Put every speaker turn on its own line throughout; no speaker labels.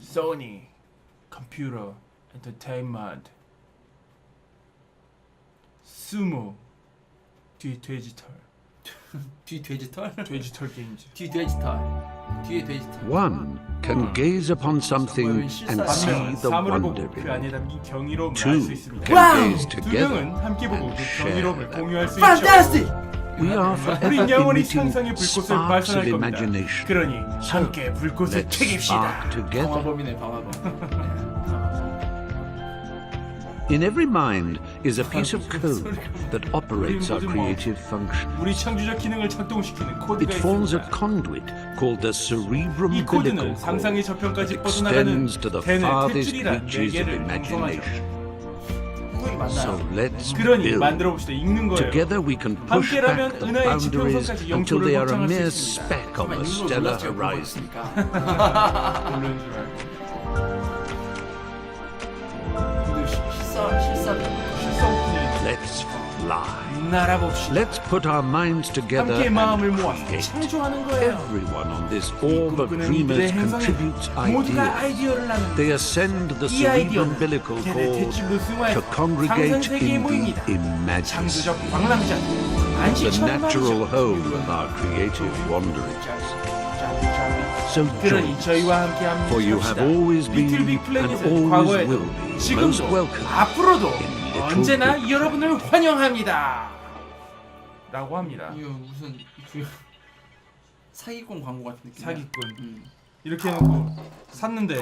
Sony Computer Entertainment 수모 뒤 디지털
뒤 돼지털?
디지털 게임즈
뒤 돼지털. 뒤에 돼지털.
One can gaze upon something and see
반면
the
사물을 보고
wonder
그
in
안에
it.
담긴 경이로움을 알 수
Two
있습니다
can gaze
두
together
명은 함께 보고
and
그
share
경이로움을
that.
공유할 수 있죠
Fantastic!
We are
우린
forever
영원히
emitting
상상의 불꽃을
sparks of
발산할 겁니다
imagination.
그러니 함께 불꽃을
Let's
튀깁시다
spark together.
방화범이네 방화범.
In every mind is a piece of code that operates our creative function.
우리 창조적 기능을 작동시키는 코드가
It forms a
있습니다
conduit called the cerebrum
이
umbilical
코드는 상상의
cord
저편까지
that
뻗어나가는
extends to the
대뇌
farthest
탯줄이란
reaches of
네개를 형성하죠
imagination.
한국이
So
맞나요?
let's
그러니
build.
만들어 봅시다 읽는 거예요
Together we can push back
함께라면
the
은하의
boundaries
지평선까지
until
영토를
they are a
확장할 수
mere
있습니다.
speck on
설마
the
읽는 거
stellar
몰랐죠? 보고
horizon.
있으니까.
모르는 줄 알고
근데 시- 실사 실사
실성뿐이
Let's Let's put our minds together and create. Everyone on this orb of dreamers contributes ideas. They ascend the
cerebellum
cord to congregate in the
imagination,
the natural home of our creative wanderings. So join for you have always been and always will be most welcome Little
언제나 여러분을 환영합니다 라고 합니다
이거 무슨 그 사기꾼 광고 같은 느낌.
사기꾼
음.
이렇게 해놓고 샀는데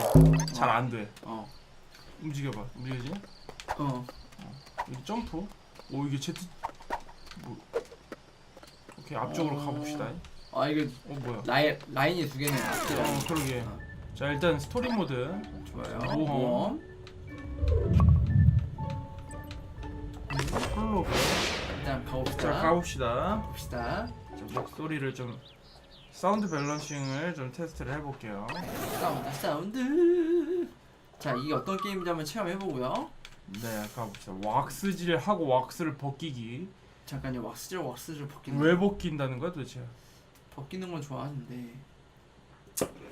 잘 안 돼
어.
움직여봐 움직여지냐?
어.
여기 점프 오 이게 제트 뭐 오케이 앞쪽으로
어.
가봅시다
아 이거
어 뭐야
라인 라인이 두 개네.
어 그러게 자 일단 스토리 모드
좋아요.
모험. 로그
일단 가봅시다.
자 가봅시다.
봅시다.
자, 목소리를 좀 사운드 밸런싱을 좀 테스트를 해볼게요.
사운드 사운드. 자 이게 어떤 게임인지 한번 체험해보고요.
네 가봅시다. 왁스질 하고 왁스를 벗기기.
잠깐요 왁스질 왁스질 벗기는
왜 벗긴다는 거야 도대체?
벗기는 건 좋아하는데.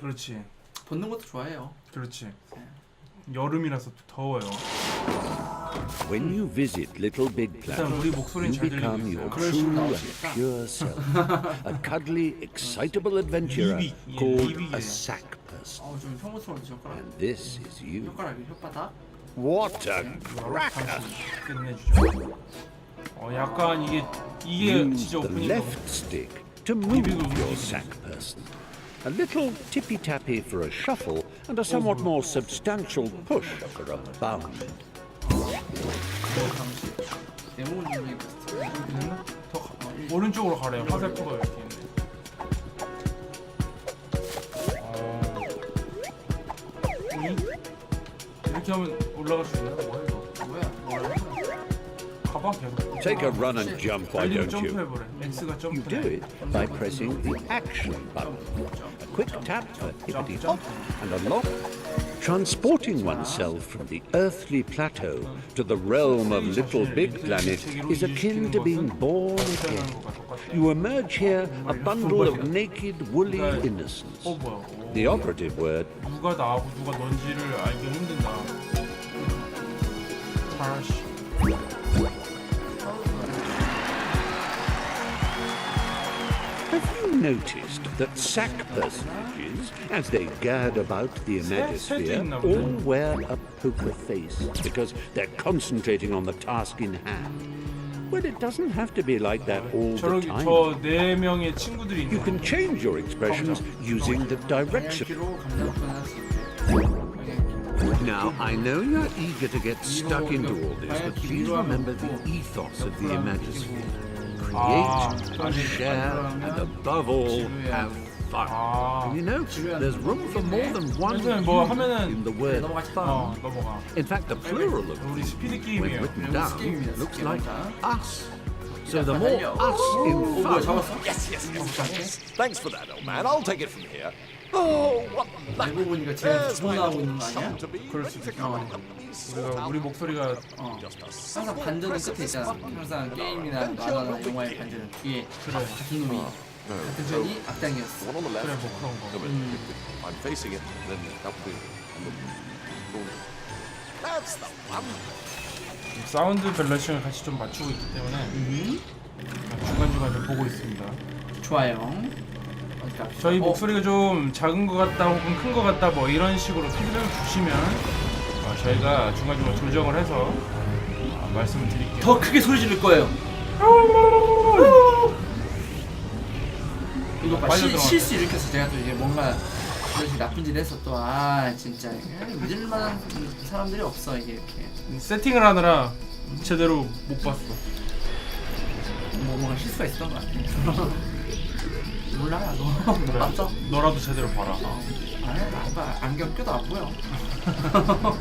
그렇지.
벗는 것도 좋아해요.
그렇지. 여름이라서 더워요
When you visit Little Big
일단
Planet,
우리 목소리는
you
잘 들리고
become
있어요
your
그럴
true
수가
and
없겠다.
pure self. A cuddly, excitable adventurer
Living, yeah,
called
living,
a
yeah.
sack person.
어좀 혐오스러운데 젓가락.
And this is you.
혓가락이 혓바닥.
What a
바로
cracker!
당신 끝내주죠 어 약간 이게 이게
Use
진짜
the
오프닝
left stick to move
Living
your
room.
sack person. A little tippy tappy for a shuffle, and a somewhat more substantial push for a bound.
그 당시 네모님의 그 스타일.
됐나? 더 가, 오른쪽으로 가래요 화살표가 이렇게 있네 어... 보니? 이렇게 하면 올라갈 수 있나? 뭐야 이거
뭐야? 뭐야?
가봐 계속
Take a run and jump, why
달리면
don't you?
점프해보래 X가
You
점프네
do it by pressing the action button. A quick tap for hippity hop and a lock. Transporting oneself from the earthly plateau to the realm of Little Big Planet is akin to being born again.
태어나는 것과 똑같아
You emerge here a bundle of naked, woolly innocence.
어 뭐야 오.
The operative word
누가 나하고 누가 넌지를 알기가 힘든다 잘하시
Have you noticed that sack personages, as they gad about the Imagosphere, all wear a poker face because they're concentrating on the task in hand? Well, it doesn't have to be like that all the time. You can change your expressions using the direction.
Now, I know you're eager to get stuck into all this, but please remember the ethos of the Imagosphere. Create, share, and above all, have fun.
아
And you know, there's room for more than one
선생님 뭐
you
하면은
in the word
넘어가지
어
fun.
넘어가
In fact, the plural of
우리 스피드
when
게임이에요
written down
게임입니다,
looks
게임
like
혼자.
us. So the more us in
오 뭐야
fun,
잡았어?
Yes, yes, yes. Thanks for that, old man. I'll take it from here. Oh!
알고 보니까 두번
my
나오고 있는 거 아니야?
그럴 수도
to
있어.
sort
우리가 우리 목소리가
어. 항상 반전은 끝에 있잖아. 항상 게임이나 만화나 영화의 반전은 뒤에 같은 놈이. 같은 편이 악당이었어.
그래. 뭐 그런 거.
Mm.
I'm facing it, then. That's the one.
사운드 밸런싱을 같이 좀 맞추고 있기 때문에
음,
중간 중간 좀 보고 있습니다.
좋아요. 갑시다.
저희
어,
목소리가 좀 작은 것 같다 혹은 큰 것 같다 뭐 이런 식으로 피드백을 주시면 어, 저희가 중간중간 조정을 해서 어, 말씀을 드릴게요.
더 크게 소리 지를 거예요. 이거 봐 실,
들어가.
실수 일으켜서 제가 또 이게 뭔가 그런 식 나쁜 짓 해서 또 아 진짜 이게 믿을 만한 사람들이 없어 이게 이렇게
세팅을 하느라 제대로 못 봤어.
뭐 뭔가 실수가 있었던 것 같아. 몰라 너
그래.
맞죠?
너라도 제대로 봐라.
아니 나봐 안경 껴도 안 보여.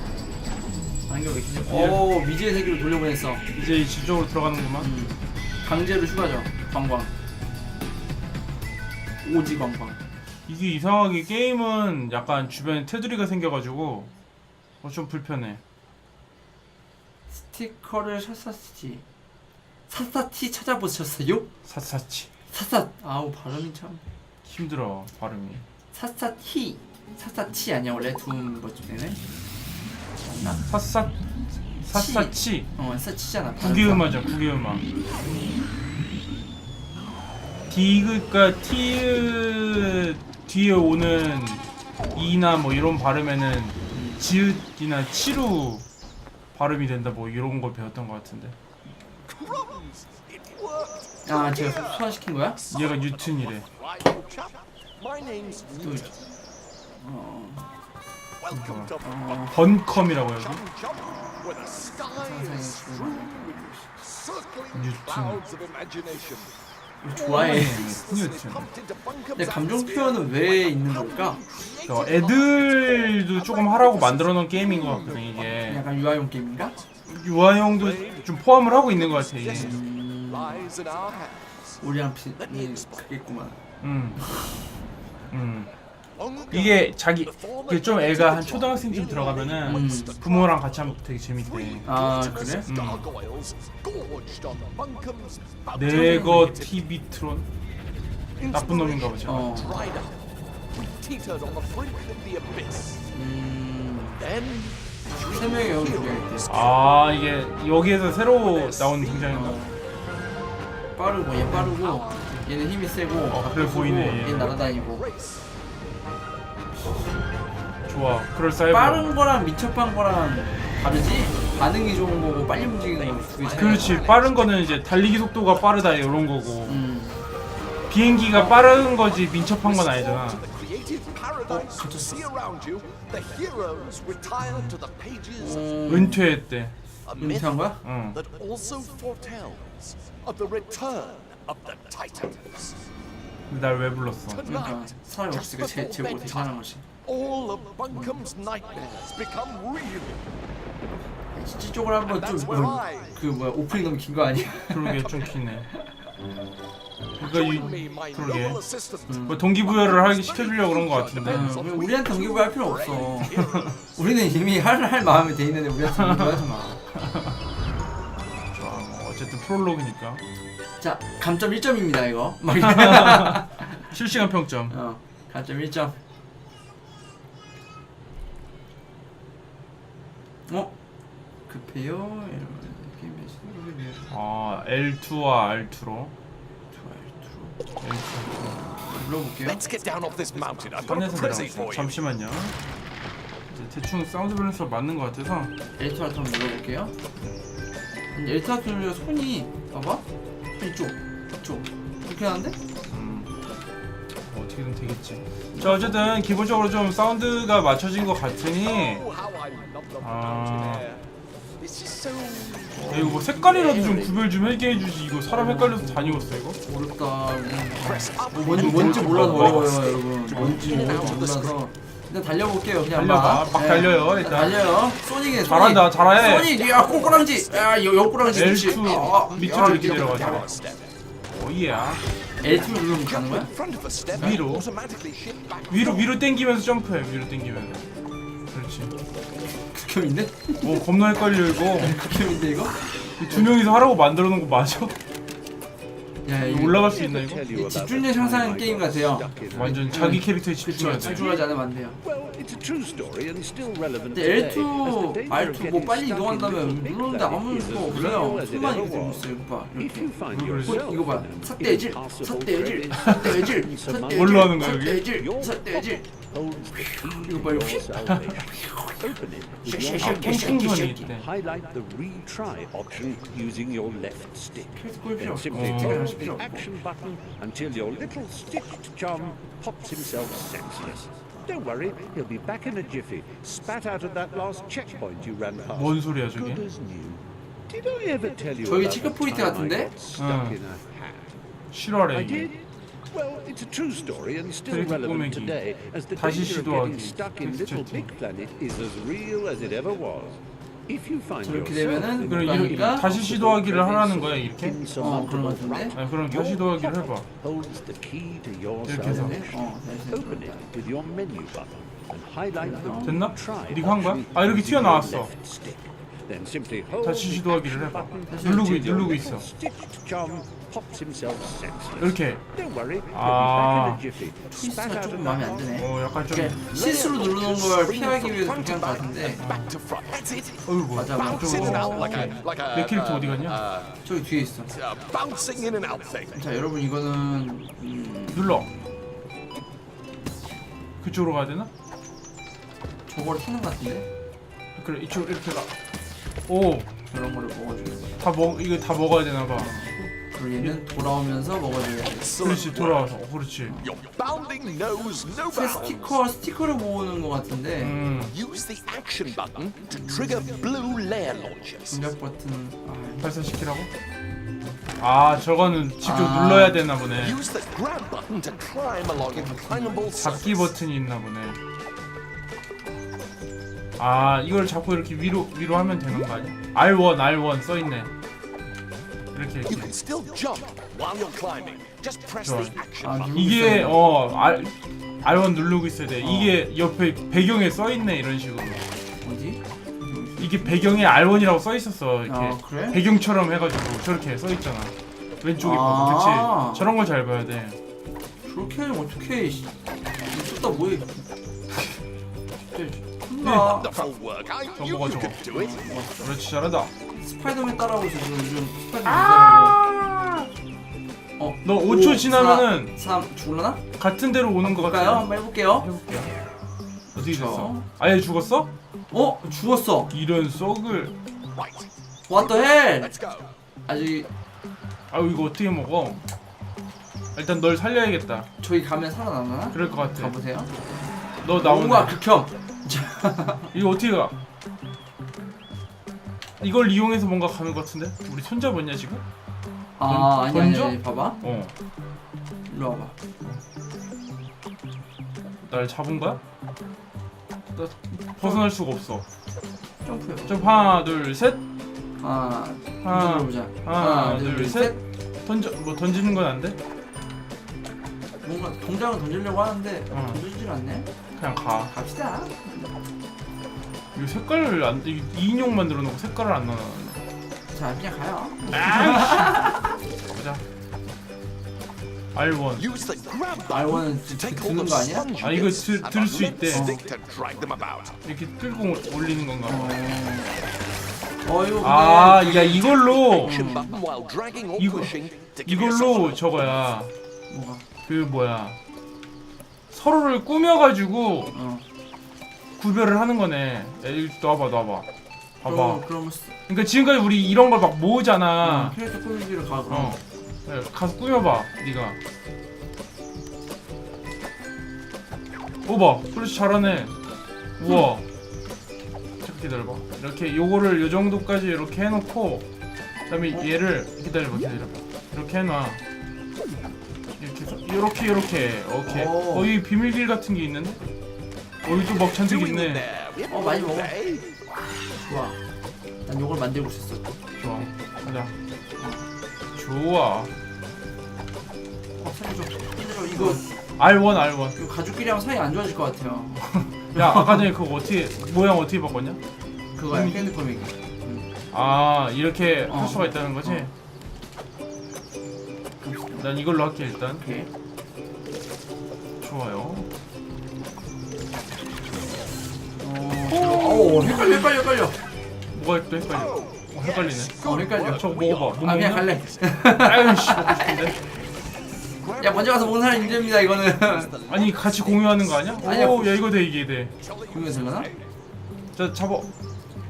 안경 왜 끼지?
예.
오 미지의 세계로 돌려보냈어.
이제 지적으로 들어가는구만.
음, 강제로 휴가죠. 관광. 오지 관광.
이게 이상하게 게임은 약간 주변에 테두리가 생겨가지고 어, 좀 불편해.
스티커를 샀었지. 사사티 찾아보셨어요?
사사치
사사 아우 발음이 참
힘들어 발음이.
사사티 사사치 아니야 원래 두음 뭐쯤에는 맞나?
사사 사사치
어 사치잖아.
국외음악이죠 국외음악. 디그가 티 뒤에 오는 이나 뭐 이런 발음에는 지읒이나 치루 발음이 된다 뭐 이런 걸 배웠던 것 같은데.
아 제가 소환시킨 거야?
얘가
name's
또
Newton.
어. 어.
번컴이라고
clouds of imagination.
좋아해.
Buncombe's
근데 감정. 표현은 왜 있는 걸까?
어, 애들도 조금 하라고 만들어 놓은 게임인 것 같거든 이게
약간 유아용 게임인가?
유아용도 좀 포함을 하고 있는 것 같아 이게
lies in our hands.
우리랑 비 음, 그겠구만.
음. 음. 이게 자기 이게 좀 애가 한 초등학생쯤 들어가면은
음.
부모랑 같이 하면 되게 재밌대
아 그래?
Buncombe's
네거 TV 트론 나쁜 놈인가 보죠
어. 음. 세 여우 죽여야겠대.
아 이게 여기에서 새로 나온 등장인가?
빠르고 얘 빠르고 얘는 힘이 세고
어, 그래 보이네, 얘.
얘 날아다니고.
좋아 그럴싸해
빠른
보여
거랑 민첩한 거랑 다르지? 반응이 좋은 거고 빨리 움직이는 거두개 차이
그렇지 빠른 거는 이제 달리기 속도가 빠르다 이런 거고
음.
비행기가 빠른 거지 민첩한 건 아니잖아
To the creative paradise you see around you, the heroes retired to the pages
음.
은퇴했대
a myth
은퇴한 거야?
응
that also foretells of the return of the Titans.
근데 날 왜 불렀어
그러니까
just
없으니까 제,
before
제보고 대신하는 거지
all of Buncombe's nightmares become real.
진짜 쪽으로 한번
That's where
좀그 뭐야 오프닝 너무 긴 거 아니야?
그러게 좀 기네 그러니까
me, my
그러게.
noble assistant.
뭐 동기부여를 하기 시켜주려고 그런 거 같은데
응, 왜 우리한테 동기부여 할 필요 없어 우리는 이미 할, 할 마음이 돼 있는데 우리한테 동기부여 하지
마뭐 프롤로그니까.
자, 감점 1점입니다 이거. 막.
실시간 평점.
어, 감점 1점. 어? 급해요? 이러면
아 L2와 R2로.
좋아요
L2
눌러볼게요.
Let's get down off this mountain. I've got a
꺼내서
present
들어갔어요.
for you.
잠시만요. 이제 대충 사운드 밸런스가 맞는 것 같아서.
L2 한번 눌러볼게요 L2 같은 경우에 손이 봐봐. 이쪽 이쪽. 이렇게 하는데?
음, 어떻게든 되겠지. 자 어쨌든 기본적으로 좀 사운드가 맞춰진 것 같으니. 아. 야, 이거 뭐 색깔이라도 좀 구별 좀 해게 해주지. 이거 사람 헷갈려서 다 익었어 이거?
어렵다. 뭐 뭔지 뭔지 몰라서. 어려워요 여러분. 뭔지 몰라서 일단 달려볼게요 그냥
달려봐.
막.
막
예.
달려요, 일단.
달려요 소닉이
잘한다, 잘해.
소닉 야 꼬꾸랑지 야 여- 옆구랑지 그렇지.
L2
아,
밑으로
아,
이렇게
Step.
오이야
L2 누르면 가는 거야?
위로. 위로 위로 당기면서 점프해 위로 당기면 그렇지
극혐인데?
오 겁나 헷갈려 이거
극혐인데 이거?
두 명이서 하라고 만들어 놓은 거 맞아?
야, 이거
올라갈 수 있나 이거?
이 집중력 향상 게임 같아요.
완전 자기 캐릭터에 집중해야 돼.
집중하지 않으면 안 돼요 근데
today.
L2,
as the danger of
R2 뭐 빨리 이동한다면 누르는데 아무 수가 없어요 손만 이렇게 들고
was.
있어요 오빠
If
이렇게
뭐,
이거 봐 삿대질 삿대질 삿대질
insurmountable
뭘로 하는 거야, 여기?
삿대질 삿대질 이거 봐, 이거 쉐쉐쉐
있대.
Highlight the retry option using your left stick. Then simply
어.
제가
hold
할 필요
the
없고
action button until your little stitched chum pops himself senseless. Don't worry, he'll be back in a jiffy, spat out at that last checkpoint you ran past.
뭔 소리야 저게?
Good as new. Did I ever tell you
저기
about
체크
the
포인트
time I
같은데?
got stuck
응.
in a hat?
실화래
I
이게.
did. Well, it's a true story and still
캐릭터
relevant
꾸미기.
today, as the
다시
danger of
시도하기.
getting stuck in
텍스트
Little
채팅.
Big Planet is as real as it ever was. If you find
저렇게 되면은
a
이렇게
그러니까
다시 시도하기를 하라는 거야 이렇게?
어 그런 거 같은데
아 그럼 다시 시도하기를 해봐.
holds the key to your
이렇게 해서.
네? 어 다시
Open it with your menu button and highlight the
됐나? 네가 한 거야? 아 이렇게 튀어나왔어.
left stick. Then simply hold
다시
the
시도하기를 해봐. 누르고 누르고 있어.
stitched chum.
이렇게.
Don't worry, he'll be
아.
back in a jiffy.
트위스트가 조금 마음에 안 드네
어 약간 좀.
이게 실수로 누르는 걸 피하기 위해서 그렇게 한거 같은데
Back to front. That's it.
어이구.
맞아
Bouncing in and out
맞아
like a like a
내 캐릭터
uh,
어디 갔냐?
저기 뒤에 있어
uh, bouncing in and out thing.
자 여러분 이거는 음,
눌러. 그쪽으로 가야 되나?
저거를 타는 거 같은데
그래 이쪽 이렇게 가. 오.
저런 거를 먹어주는
다먹 이거 다 먹어야 되나 봐.
그리고 얘는 돌아오면서 먹어줘야 돼
그렇지 돌아와서. 어, 그렇지.
Your bounding knows no
새
bounds.
스티커 스티커를 모으는 거 같은데
음.
Use the action button to trigger blue layer launchers.
공략 버튼 아,
발사시키라고? 아 저거는 직접
아.
눌러야 되나 보네.
Use the grab button to climb along a climbable
잡기
surface.
버튼이 있나 보네. 아 이걸 잡고 이렇게 위로 위로 하면 되는 거 아니야? R1 R1 써 있네. 이렇게
You can
이렇게.
still jump while you're climbing. Just press
좋아.
the action
아
button.
누르고
이게.
어
R R1 누르고 있어야 돼. 이게 옆에 배경에 써 있네 이런 식으로.
어디?
이게 배경에 R1이라고 써 있었어. 이렇게
아 그래?
배경처럼 해가지고 저렇게 써 있잖아. 왼쪽에
아.
봐. 그치? 저런 걸 잘 봐야 돼.
그렇게 하면 씨. 쏟다 뭐해
work. I
저거. 그렇지 잘한다.
스파이더맨 따라하고 있어 지금 요즘 스파이더맨 따라하고 어,
너 5초 지나면은
3 죽을라나?
같은 데로 오는 거
볼까요?
같아.
한번 해볼게요
해볼게요. 어떻게 됐어? 아예 죽었어?
어? 죽었어
이런 썩을.
What the hell. 아직
아 이거 어떻게 먹어? 일단 널 살려야겠다.
저기 가면 살아나나?
그럴 것 같아.
가보세요
너
뭔가
나오네.
극혐
이거 어떻게 가? 이걸 이용해서 뭔가 가는 것 같은데? 우리 손잡았냐 지금?
아 아니 아니
던져?
아니 봐봐
어.
일로 와봐
날 잡은 거야? 나 벗어날 수가 없어.
점프해봐
좀 하나 둘 셋.
하나
하나
보자
하나, 둘, 셋. 던져 뭐 던지는 건 안 돼?
뭔가 동작은 던지려고 하는데
어.
던지질 않네
그냥 가.
갑시다
이거 색깔을 안이 인형 만들어 놓고 색깔을 안 넣어.
자 그냥 가요
보자. R1.
Use the grab button
알고는
to
진짜
take
드는
hold
거 아니야?
sponges
아, 이거 들-
and
들
a
수 있대.
stick to drag them about.
이렇게 끌고 올리는 건가 봐.
어 이거
아,
근데
야 이걸로
Action button while dragging or
이거-
pushing to give yourself
이걸로 저거야.
뭐가
그 뭐야. 서로를 꾸며가지고
어
구별을 하는 거네. 야, 이거 놔봐, 놔봐. 봐봐.
그럼 그럼 스-
그러니까 지금까지 우리 이런 걸막
어,
모으잖아.
캐릭터 꾸미기를 가 그럼
어. 야, 가서 꾸며봐, 네가. 오봐, 그렇지 잘하네. 우와. 잠깐 기다려봐. 이렇게 요거를 요 정도까지 이렇게 해놓고, 그다음에
어?
얘를 기다려봐, 기다려봐. 이렇게 해놔. 이렇게 해서 이렇게 이렇게 오케이.
오.
어, 이 비밀길 같은 게 있는데? 어, 여기 또막 잔뜩 있네.
어 많이 먹어 좋아 난 요걸 만들고 있었어
좋아. 가자. 좋아.
어 살려줘 살려줘 이거
R1 R1.
이거 가족끼리 하면 사이 안 좋아질 것 같아요
야 아까 전에 그거 어떻게 모양 어떻게 바꿨냐?
그거야
꾸미기?
캐릭터 꾸미기
아 이렇게
어.
할 수가 있다는 거지?
어.
난 이걸로 할게 일단.
오케이.
좋아요.
오, 헷갈려, 헷갈려, 헷갈려.
뭐가 또 헷갈려? 어, 헷갈리네.
어, 헷갈려.
저거 먹어봐. 못
아, 그냥
먹냐?
갈래.
아유씨 먹고 싶은데.
야, 먼저 가서 먹는 사람이 문제입니다, 이거는.
아니 같이 공유하는 거 아니야?
아니야.
오, 야 이거 돼 이게 돼.
되려나?
자 잡어.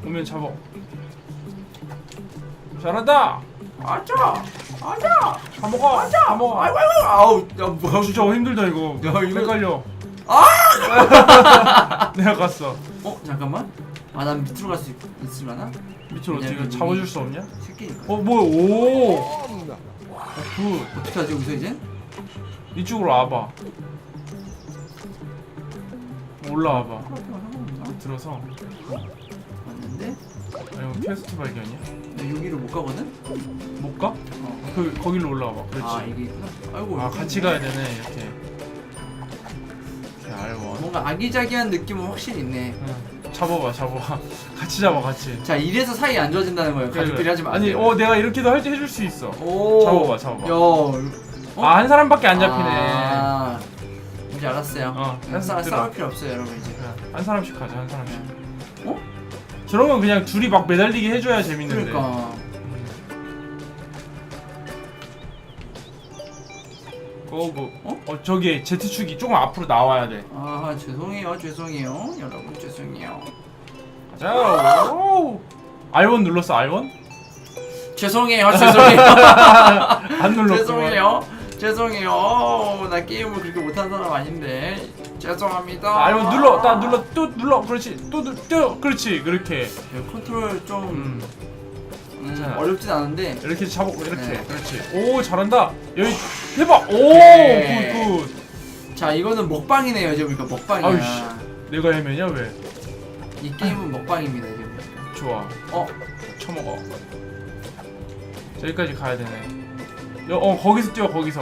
오면 잡어. 잘한다.
아자! 아자!
다 먹어. 다 먹어.
아이고, 아이고, 아우, 야, 뭐야.
진짜 힘들다 이거.
야, 이거-
헷갈려. 아! 내가 갔어.
어, 잠깐만. 아, 난 밑으로 갈 수 있으려나?
밑으로 어떻게 잡아줄 수 없냐?
새끼니까.
어 뭐야? 오. 굿.
어떻게 하지, 여기서 이제?
이쪽으로 와봐. 올라와봐. 들어서.
맞는데?
아니면 퀘스트 발견이야?
나 여기로 못 가거든?
못 가?
어.
그 거기로 올라와봐. 그렇지.
아, 이게 있구나. 아이고.
아 같이. 가야 되네 이렇게. 이렇게 R1.
뭔가 아기자기한 느낌은 확실히 있네.
응. 잡아봐, 잡아봐. 같이 잡아, 같이.
자, 이래서 사이 안 좋아진다는 거예요. 가족끼리 하지 마세요.
아니, 어, 내가 이렇게도 할 해줄 수 있어.
오.
잡아봐, 잡아봐.
야. 어?
아, 한 사람밖에 안 잡히네.
아, 이제 알았어요.
어,
한 사람
들어.
싸울 필요 없어요, 여러분 이제.
그래, 한 사람씩 가자, 한 사람씩.
어?
저런 건 그냥 둘이 막 매달리게 해줘야 재밌는데.
그러니까.
고고.
어?
어? 저기 Z축이 조금 앞으로 나와야 돼.
아, 죄송해요, 죄송해요, 여러분 죄송해요.
가자. 오. R1 눌렀어, R1?
죄송해요, 죄송해요,
안 눌렀어.
죄송해요, 죄송해요. 나 게임을 그렇게 못한 사람 아닌데 죄송합니다.
R1 눌러, 나 눌러, 또 눌러, 그렇지, 또, 눌- 또, 그렇지, 그렇게.
네, 컨트롤 좀
음,
음,
괜찮아.
어렵진 않은데
이렇게 잡고 이렇게,
네.
그렇지. 오, 잘한다. 여기 해봐. 오,
네.
굿, 굿.
자 이거는 먹방이네요 이제 보니까 먹방이야
아유, 씨. 내가 헤매냐 왜?
이 게임은 먹방입니다 이제 보니까
좋아.
어?
쳐먹어. 저기까지 가야 되네. 여, 어 거기서 뛰어 거기서.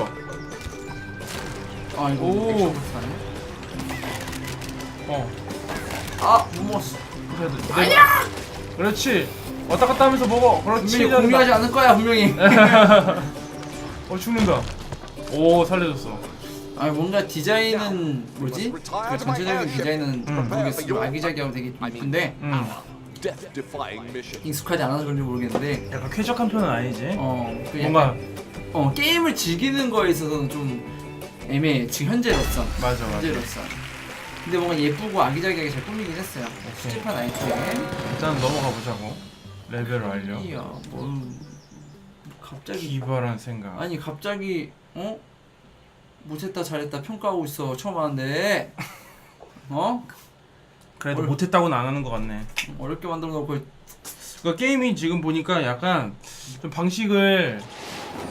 아 이거
오.
액션 못하네
어.
아못 먹었어
아니야. 그렇지. 왔다 갔다 하면서 먹어. 그렇지.
분명히 공유하지 않을 거야 분명히
어 죽는다. 오 살려줬어.
아 뭔가 디자인은 뭐지? 그 전체적인 디자인은
음.
모르겠어 좀 아기자기하고 되게 이쁜데
음.
익숙하지 않아서 그런지 모르겠는데
약간 쾌적한 편은 아니지.
어, 그 약간,
뭔가
어 게임을 즐기는 거에 있어서는 좀 애매해 지금 현재로선
맞아 맞아.
현재로선 근데 뭔가 예쁘고 아기자기하게 잘 꾸미긴 했어요 수집한 아이템
일단 넘어가 보자고. 레벨 완료.
이야 뭘 갑자기
기발한 생각.
아니 갑자기 어 못했다 잘했다 평가하고 있어 처음 하는데 어
그래도
뭘-
못했다고는 안 하는 것 같네.
어렵게 만들어 놓고
그 게임이 지금 보니까 약간 좀 방식을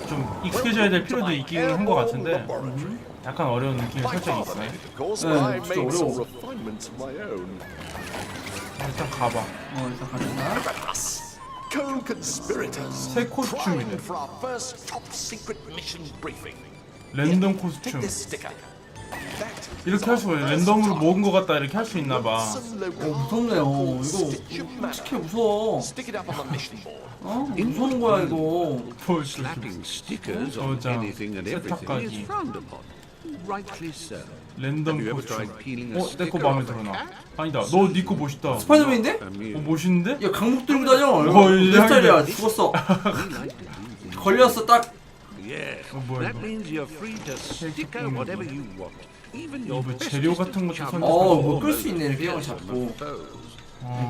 좀 익숙해져야 될 필요도 있기는 한것 같은데 약간 어려운 느낌이 살짝 있어.
Of course,
Yeah,
I
it's
made some
all-
refinements of my own.
일단 가봐.
어 일단 가자
새 코스튬이네.
primed for our first top secret mission briefing.
랜덤 코스튬. 이렇게 할 수가 있어. 랜덤으로 모은 것 같다 이렇게 할 수 있나 봐.
어 무섭네요 이거 솔직히 무서워. 어 무서운 거야 이거
뭐 Oh,
and everything
세탁가기.
Rightly so.
랜덤
a
어, 내 거 마음에 들어 나. 아니다. 너네거 멋있다.
스파이더맨인데?
어. 멋있는데?
야 강목 들고 다녀
어,
이거 이내 스타일이야. 죽었어. 걸렸어 딱
Oh, boy.
that means you're free to stick out
음.
whatever you want. Even your
뭐 재료 같은 것도
chum
선택-
어,
어,
뭐끌수 있네 이렇게 형을 잡고.
어.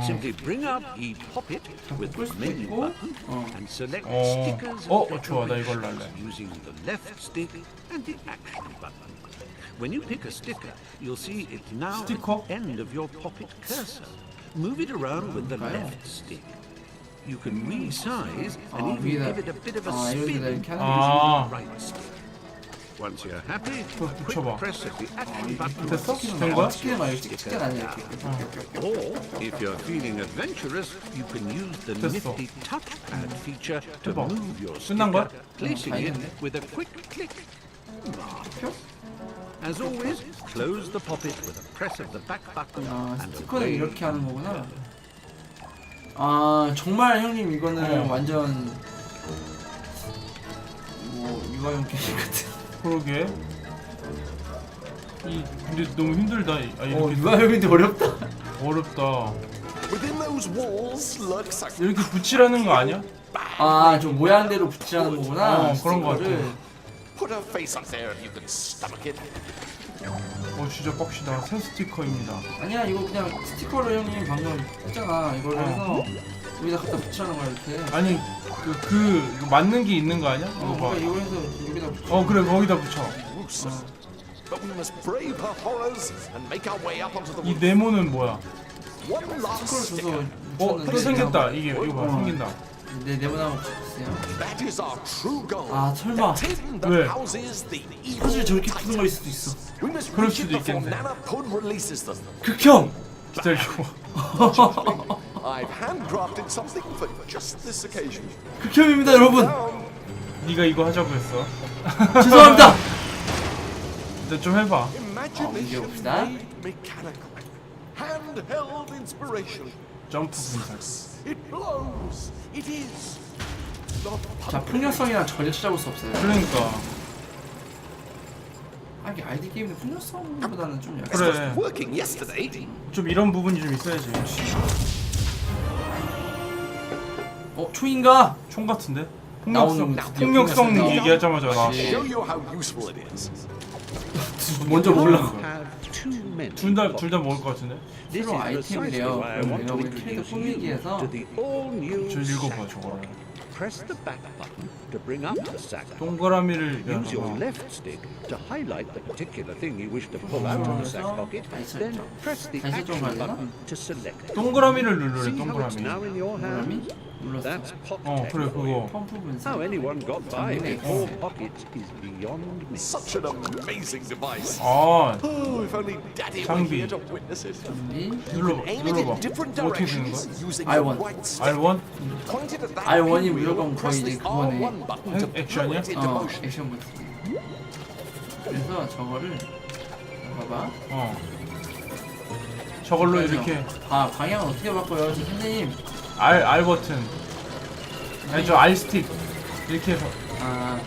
simply bring up e pop it with
끌
the
수도
menu
있고
button
어.
and select
어.
stickers
어,
and
좋아. 나
decorations
이걸로 할래.
using the left stick and the action button. When you pick a sticker, you'll see it's now
Sticker?
at the end of your poppet cursor. Move it around with the
Okay.
left stick. You can resize and
아,
even
위에다-
give it a bit of a
아,
spin
여기다 이렇게 하는
아.
using the right stick. Once you're happy, quick
붙여봐.
press the action button
됐어? 된 거야?
치킨은 막 이렇게 치킨 아니야 이렇게
or, if you're feeling adventurous, you can use the nifty touchpad feature to
대박.
move your
끝난 거야?
sticker, placing
다
it with a quick click.
표?
As always, close the poppet with a press of the back button
아
and
스티커는
away
이렇게 하는 거구나 아 정말 형님 이거는
어.
완전 뭐 유아용 게임 같은.
그러게. 이 근데 너무 힘들다.
아어
이렇게
유아용인데 어렵다.
어렵다.
Within those walls lurks a
이렇게 붙이라는 거 아니야?
아좀 모양대로 붙이라는 거구나.
어, 그런 거 같아.
스티커를.
Put a face up there if you can stomach it.
어 진짜 빡시다. 새 스티커입니다.
아니야 이거 그냥 스티커를 형님 방금 했잖아. 이걸
어.
해서 여기다 갖다 붙이라는 거야 이렇게.
아니 그, 그 이거 맞는 게 있는 거 아니야?
어,
이거 봐.
그러니까 이거 해서 여기다 붙여.
어 그래 거기다 붙여.
Gruesome. But we must brave her horrors and make our way up onto the
이. 네모는 뭐야?
One last
스티커를
sticker.
줘서
어 또 생겼다. 이게 이거 봐
어.
생긴다.
네 네모나무 붙였어요.
That is our true goal.
아 설마
Tin that
왜?
houses the evil
사실 저렇게 푸는
titan.
거일 수도 있어.
We must
그럴
reach
수도
before
있겠네.
Nana Pod releases them.
극혐.
기다리고.
I've handcrafted something for just this occasion.
극혐입니다 여러분.
네가 이거 하자고 했어.
죄송합니다.
일단 좀 해봐.
Imagination
봅시다.
made mechanical. Handheld inspiration.
점프 분석.
It blows. It is. The
자 폭력성이랑 전혀 찾아볼 수 없어요.
그러니까
아 이게 아이디 게임은 폭력성보다는 좀 약간.
그래.
was working yesterday.
좀 이런 부분이 좀 있어야지.
어 초인가?
총 같은데? 폭력성 폭력성
폭력성
얘기하자마자 나.
예.
Show you how useful it is.
먼저 몰라.
둘다 둘 다 먹을 것 같은데?
새로운
precisely
아이템이래요. 그럼 우리 캐릭터 꾸미기에서
all-new
저 읽어봐 저거를.
pocket. Press the back button to bring up the sack.
동그라미를
Use your
열어봐.
left stick to highlight the particular thing you wish to pull out of the sack pocket.
다시
Then
설정.
press the
다시 설정
action
가야 되나?
button to select it.
동그라미를
See
누르래
how it's
동그라미.
now in your
동그라미?
Pocket
어 그래 그거.
펌프 분석.
How anyone got by with four pockets is beyond me.
Such an amazing device.
아
Oh, if only Daddy were
장비.
here to witness it.
눌러
it
눌러봐.
in different
어떻게 되는 거야?
using
I want.
stick.
R1?
Pointed at that
R1이
pinwheel
무조건
press
거의
the
그거네.
R1 button to
액- 액션이야?
it into
어
motion.
액션 버튼. 그래서 저거를 봐봐.
어. 저걸로 이렇게
아 방향을 어떻게 바꿔요, 저 선생님?
R R 버튼. 아니 저 R 스틱 이렇게 해서
아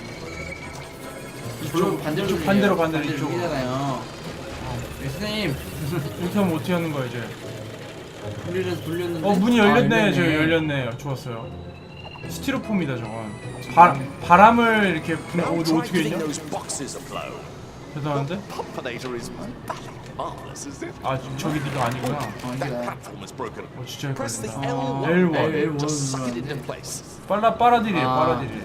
이쪽
반대로
이쪽
돌리네요.
반대로 반대로 이쪽
돌리잖아요. 네, 선생님
이렇게 하면 어떻게 하는 거야 이제?
돌리려 돌렸는데.
어 문이
아,
열렸네 저 열렸네 좋았어요. 스티로폼이다 저건. 바 바람을 이렇게 부나 어 어떻게 했냐? 대단한데?
Is marvelous, isn't it?
아 저기 네가 아니구나.
어
That
이게 나.
platform is broken.
어 진짜
Press the
헷갈린다.
L1
L1.
L1
to suck it into
눌렀는데.
place.
빨라 빨아들이래
아.
빨아들이.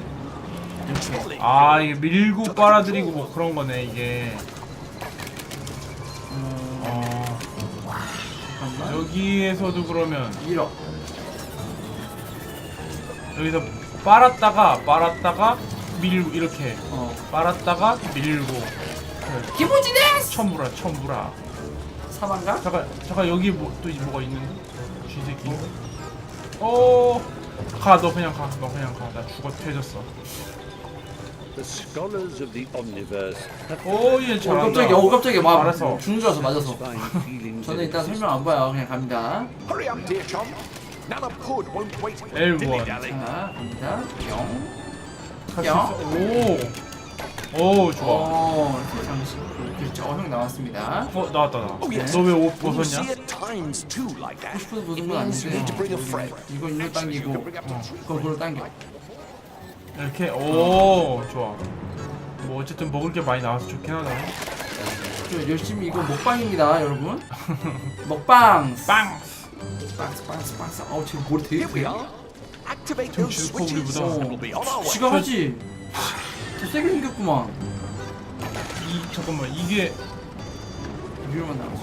Trolley.
아 이게 밀고 빨아들이고 뭐 그런 거네 이게.
음,
어
잠깐만.
여기에서도 그러면
1억.
여기서 빨았다가 빨았다가 밀고 이렇게
어.
빨았다가 밀고 그래.
기본지네.
첨부라 첨부라
사방가?
잠깐 잠깐 여기 뭐 또 뭐가 있는데 쥐새끼 어가 너 그냥 가너 그냥 가나 죽어 해졌어
The scholars of the omniverse have
오얘
어
잘한다
깜짝이야. 어 깜짝이야. 막
알았어.
죽는 줄 알았어 맞아서.
feelings
저는 일단. 설명 안 봐요. 그냥 갑니다.
Hurry up, dear chum. Nana Pod won't wait for
L1.
dilly-dally.
자 갑니다. 영.
갈수 있어 오 오 좋아
어 장식 그렇죠. 형 나왔습니다.
어 나왔다 나
Oh, yes.
너왜옷
When you see
벗었냐
싶어서 보는 건 아닌데. 이거
you
당기고 그거 그로 당겨.
이렇게 오 좋아 뭐 어쨌든 먹을 게 많이 나와서 좋긴 하다
저 열심히 이거 먹방입니다, 여러분. 먹방.
빵
빵스 빵스 빵스. 어우 지금 머리 되게
those
지르고
switches
우리보다.
지가 하지. 더 세게 생겼구만.
이 잠깐만 이게
위로만 나가지.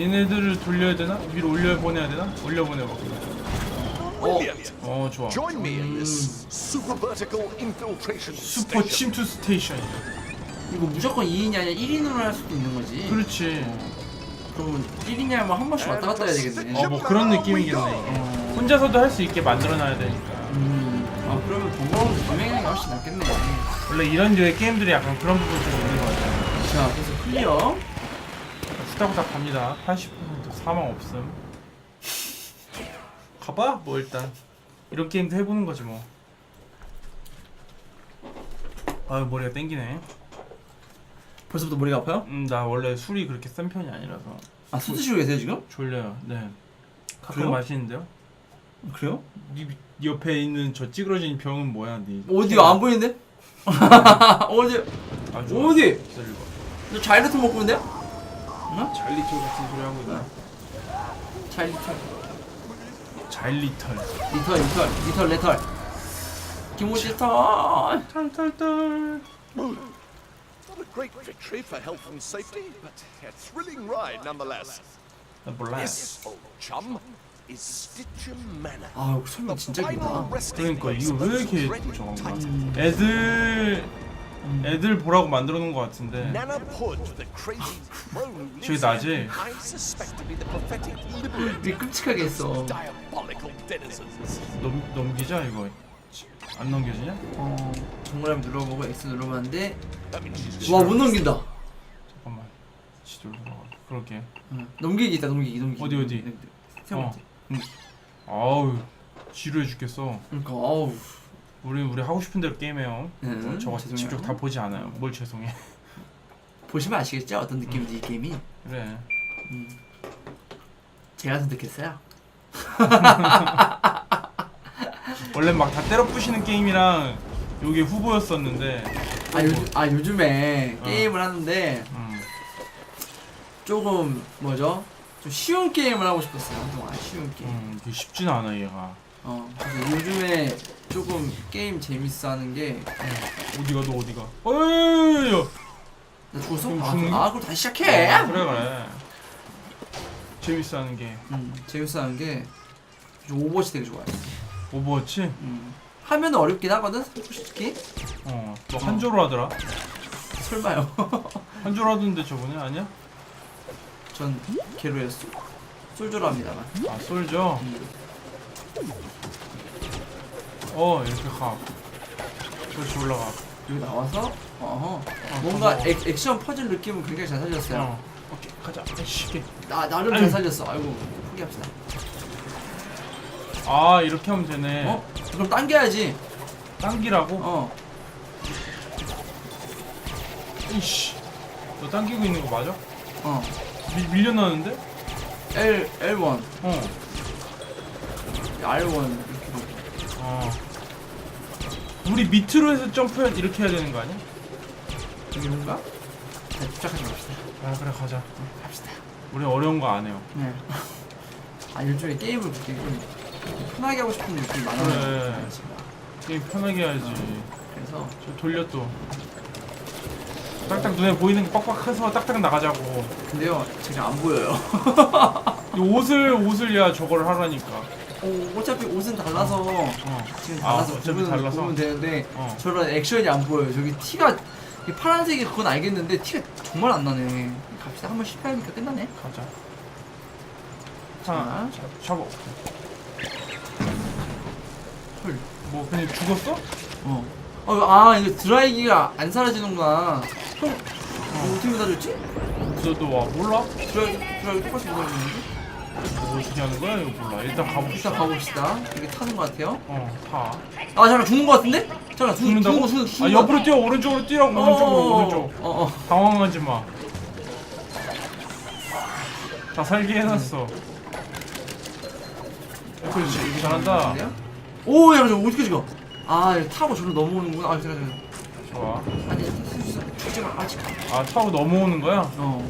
얘네들을 돌려야 되나? 위로 올려 보내야 되나? 올려 보내봐.
Brilliant.
어 좋아.
Join me in this super vertical infiltration
슈퍼
station.
침투 스테이션.
이거 무조건 2인이 아니라 1인으로 할 수도 있는 거지.
그렇지.
그러면 1인이 하면 한 번씩 왔다 갔다 해야 되겠네.
어 뭐 그런 느낌이겠네.
어.
혼자서도 할 수 있게 만들어놔야 되니까.
음. 아 그러면 번거로운 진행이 훨씬 낫겠네.
원래 이런 류의 게임들이 약간 그런 부분이 좀 있는 것 같아요.
자 그래서 클리어.
스타고닥 갑니다. 80% 사망 없음. 가봐 뭐 일단 이런 게임도 해보는 거지 뭐. 아유 머리가 땡기네.
벌써부터 머리가 아파요?
음, 나 원래 술이 그렇게 센 편이 아니라서
아, 술 드시고 계세요, 지금?
졸려요. 네. 가끔
그래요?
마시는데요.
그래요?
네 옆에 있는 저 찌그러진 병은 뭐야, 네?
어디 안 보이는데? 어디?
아, 좋아.
어디?
기다려봐.
너 자이로트 먹고 있는데요?
잘리톨 같은 소리 하고 있나?
자이리털.
잘리털.
리털, 리털, 리털, 레털. 김호지 털.
털털털.
Not a great victory for health and safety, but a thrilling ride nonetheless.
나 몰라.
This, old chum,
아, 설명 진짜 길다.
그러니까 이거 왜 이렇게 저건가?
Titans.
애들 애들 보라고 만들어 놓은 것 같은데. 저기
liberator
왜 끔찍하게 했어.
넘 넘기자 이거. 안 넘겨지냐?
어, 한번 눌러보고 X 눌러봤는데 와 못 넘긴다.
잠깐만. 지도를 봐. 그럴게.
응. 넘기기 있다 넘기기 넘기기.
어디, 어디?
네, 네. 세
어.
번째.
음. 아우 지루해 죽겠어.
그러니까 아우.
우리 우리 하고 싶은 대로 게임해요.
네,
어, 저거
죄송해요.
직접 다 보지 않아요. 뭘 죄송해.
보시면 아시겠죠 어떤 느낌인지 이 게임이.
그래.
제가 선택했어요.
원래 막 다 때려 부시는 게임이랑 요게 후보였었는데.
아 요즘 아 요즘에
어.
게임을 하는데
음.
조금 뭐죠? 좀 쉬운 게임을 하고 싶었어요. 한동안 쉬운 게임.
음, 이게 쉽진 않아 얘가.
어. 그래서 요즘에 조금 게임 재밌어 하는 게.
어디가 너 어디가? 어이야.
나 죽었어?
그럼
아? 아, 그럼 다시 시작해.
그래 그래. 재밌어 하는 게
음, 재밌어 하는 게 오버워치 되게 좋아해.
오버워치.
음. 하면 어렵긴 하거든, 솔직히.
어. 너 한조로 하더라.
설마요.
한조로 하던데 저번에 아니야?
전 게로였어. 솔저로 합니다만.
아 솔져.
음.
어 이렇게 가. 그렇지 올라가.
여기 나와서 어허. 뭔가 액, 액션 퍼즐 느낌은 굉장히 잘 살렸어요.
어. 오케이 가자. 쉽게.
나 나름
아유.
잘 살렸어. 아이고 포기합시다.
아 이렇게 하면 되네.
어? 그럼 당겨야지.
당기라고?
어.
이씨. 너 당기고 있는 거 맞아?
어.
밀, 밀려나는데?
L L1,
어.
R1 이렇게.
어. 우리 밑으로 해서 점프해 이렇게 해야 되는 거 아니야?
이건가? 자, 집착하지 맙시다.
아 그래 가자.
갑시다.
우리 어려운 거 안 해요.
네. 아 요즘에 게임을 그렇게 좀 편하게 하고 싶은 느낌이 많아요. 제가.
게임 편하게 해야지.
그래서
저 돌려 또. 딱딱 눈에 보이는 거 빡빡해서 딱딱 나가자고.
근데요 제가 안 보여요.
이 옷을 옷을 야 저걸 하라니까.
어, 어차피 옷은 달라서
어.
지금
아,
달라서
어차피
보면,
달라서?
보면 되는데
어.
저런 액션이 안 보여요. 저기 티가 이 파란색이 그건 알겠는데 티가 정말 안 나네. 갑시다. 한번 실패하니까 끝나네.
가자.
자.
하나, 잡, 잡아.
헐.
뭐 그냥 죽었어?
어. 어, 아 이거 드라이기가 안 사라지는구나. 형, 어, 어떻게 닫았지?
너도 와 몰라?
드라이기 드라이기 똑같이 닫았는데?
뭐 어떻게 하는 거야? 이거 몰라. 일단 가봅시다.
일단 가봅시다. 이게 타는 것 같아요.
어, 타.
아 잠깐 죽는 것 같은데? 잠깐 죽,
죽는다고?
죽는 거 죽는,
아 옆으로 뛰어 오른쪽으로 뛰라고 오른쪽으로 오른쪽.
어, 어.
당황하지 마. 다 살게 해놨어. 그렇지, 이거 잘한다.
오, 야, 어떻게 죽어? 아, 이거 타고 저로 넘어오는구나. 아, 잠깐, 잠깐.
좋아.
아니, 죽지 마. 아직.
아 타고 넘어오는 거야?
어.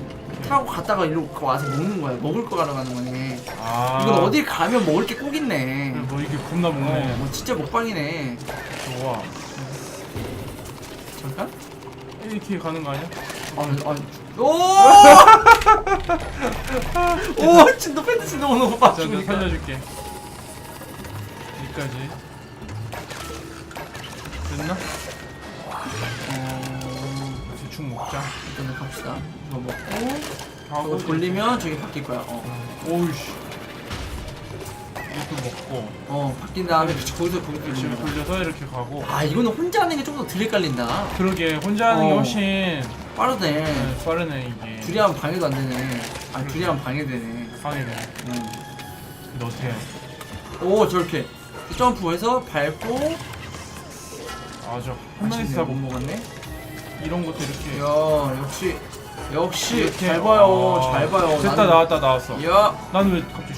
타고 갔다가 이리로 와서 먹는 거야. 먹을 거 가러 가는 거네.
아.
이건 어디 가면 먹을 게 꼭 있네.
그래, 뭐 이게 겁나
어,
먹네.
뭐 진짜 먹방이네.
좋아.
잠깐?
이렇게 가는 거 아니야?
아, 아, 오! 오, 진짜 너무 너무
자, 내가
빠지니까.
살려줄게. 여기까지. 됐나?
어,
대충 먹자.
일단 갑시다. 이거 먹고
하고
이거 돌리면 저기 바뀔 거야. 어,
오우씨. 이것도 먹고.
어, 바뀐 다음에 거기서 거기
그렇지,
돌리는 거야.
돌려서 이렇게 가고.
아, 이거는 혼자 하는 게 조금 더 덜 헷갈린다.
그러게 혼자 하는 게
어.
훨씬
빠르네.
네, 빠르네 이게.
둘이 하면 방해도 안 되네. 아, 둘이 하면 방해되네.
방해네.
음.
근데 어떻게 해?
오, 저렇게 점프해서 밟고
맞아. 한 명이서 다못못
먹었네.
이런 것도 이렇게.
야 역시 역시
이렇게.
잘 봐요.
아,
잘 봐요.
됐다 나왔다 나왔어.
야.
나는 왜 갑자기